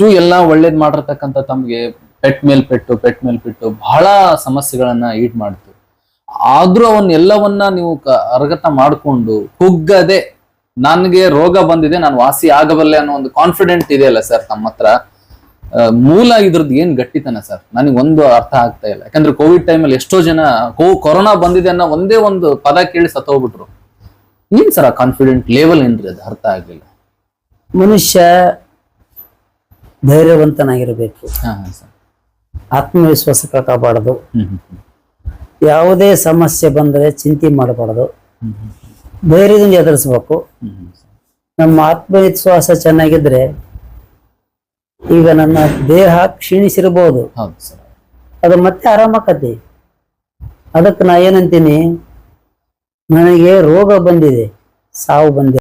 ಇಷ್ಟು ಎಲ್ಲ ಒಳ್ಳೇದ್ ಮಾಡಿರ್ತಕ್ಕಂಥ ತಮ್ಗೆ ಪೆಟ್ ಮೇಲ್ ಪೆಟ್ಟು, ಪೆಟ್ ಮೇಲ್ ಪೆಟ್ಟು ಬಹಳ ಸಮಸ್ಯೆಗಳನ್ನ ಈಡ್ ಮಾಡ್ತು. ಆದ್ರೂ ಅವನ್ನೆಲ್ಲವನ್ನ ನೀವು ಅರ್ಗತ ಮಾಡ್ಕೊಂಡು ಕುಗ್ಗದೆ ನನ್ಗೆ ರೋಗ ಬಂದಿದೆ, ನಾನು ವಾಸಿ ಆಗಬಲ್ಲೆ ಅನ್ನೋ ಒಂದು ಕಾನ್ಫಿಡೆಂಟ್ ಇದೆಯಲ್ಲ ಸರ್ ತಮ್ಮ ಹತ್ರ? ಮೂಲ ಇದ್ರದ್ದು ಏನ್ ಗಟ್ಟಿತನ ಸರ್ ನನಗೆ ಒಂದು ಅರ್ಥ ಆಗ್ತಾ ಇಲ್ಲ. ಯಾಕಂದ್ರೆ ಕೋವಿಡ್ ಟೈಮಲ್ಲಿ ಎಷ್ಟೋ ಜನ ಕೋ, ಕೊರೋನಾ ಬಂದಿದೆ ಅನ್ನೋ ಒಂದೇ ಒಂದು ಪದ ಕೇಳಿ ಸತ್ತೋಗ್ಬಿಟ್ರು. ಏನ್ ಸರ್ ಆ ಕಾನ್ಫಿಡೆಂಟ್ ಲೆವೆಲ್ ಏನ್ರಿ ಅದು? ಅರ್ಥ ಆಗಲಿಲ್ಲ. ಮನುಷ್ಯ ಧೈರ್ಯವಂತನಾಗಿರಬೇಕು. ಆತ್ಮವಿಶ್ವಾಸ ಕಾಪಾಡೋದು. ಯಾವುದೇ ಸಮಸ್ಯೆ ಬಂದರೆ ಚಿಂತೆ ಮಾಡಬಾರ್ದು. ಧೈರ್ಯದಿಂದ ಎದುರಿಸ್ಬೇಕು. ನಮ್ಮ ಆತ್ಮವಿಶ್ವಾಸ ಚೆನ್ನಾಗಿದ್ರೆ ಈಗ ನನ್ನ ದೇಹ ಕ್ಷೀಣಿಸಿರ್ಬೋದು. ಅದು ಮತ್ತೆ ಆರಾಮಾಕತಿ. ಅದಕ್ಕೆ ನಾ ಏನಂತೀನಿ? ನನಗೆ ರೋಗ ಬಂದಿದೆ. ಸಾವು ಬಂದಿಲ್ಲ